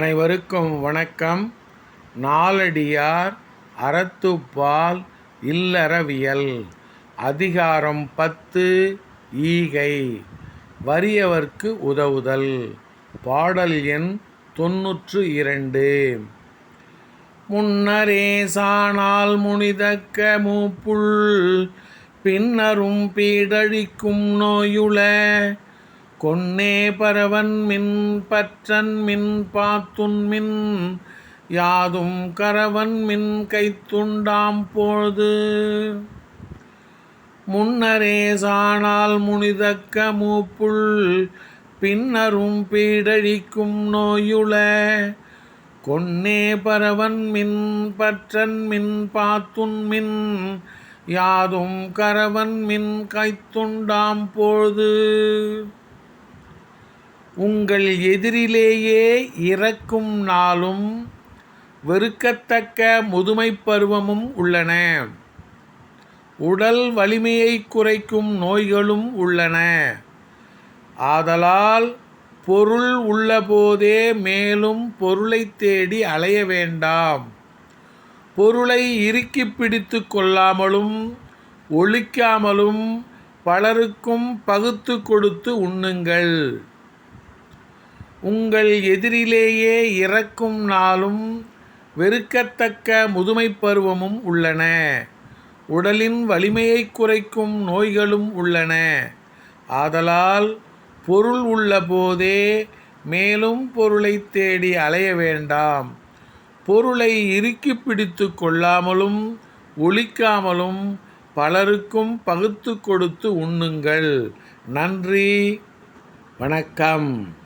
அனைவருக்கும் வணக்கம். நாலடியார் அறத்துப்பால் இல்லறவியல். அதிகாரம் பத்து ஈகை. வறியவர்க்கு உதவுதல். பாடல் எண் தொன்னூற்று இரண்டு. முன்னரே சானால் முனிதக்க மூப்புள் பின்னரும் பீடழிக்கும் நோயுள கொன்னே பரவன் மின் பற்றன் மின் பாத்துன் மின் யாதும் கரவன் மின் கைத்துண்டாம் பொழுது முன்னரே சானால் முனிதக்க மூப்புள் பின்னரும் பீடழிக்கும் நோயுள. கொன்னே பரவன் மின் பற்றன் மின் பாத்துன் மின் யாதும் கரவன் மின் கைத்துண்டாம் பொழுது உங்கள் எதிரிலேயே இறக்கும் நாளும் வெறுக்கத்தக்க முதுமைப் பருவமும் உள்ளன. உடல் வலிமையை குறைக்கும் நோய்களும் உள்ளன. ஆதலால் பொருள் உள்ளபோதே மேலும் பொருளை தேடி அலைய வேண்டாம். பொருளை இறுக்கி பிடித்து கொள்ளாமலும் ஒழிக்காமலும் பலருக்கும் பகுத்து கொடுத்து உண்ணுங்கள். உங்கள் எதிரிலேயே இறக்கும் நாளும் வெறுக்கத்தக்க முதுமைப் பருவமும் உள்ளன. உடலின் வலிமையை குறைக்கும் நோய்களும் உள்ளன. ஆதலால் பொருள் உள்ள போதே மேலும் பொருளை தேடி அலைய வேண்டாம். பொருளை இறுக்கி பிடித்து கொள்ளாமலும் ஒழிக்காமலும் பலருக்கும் பகுத்து கொடுத்து உண்ணுங்கள். நன்றி. வணக்கம்.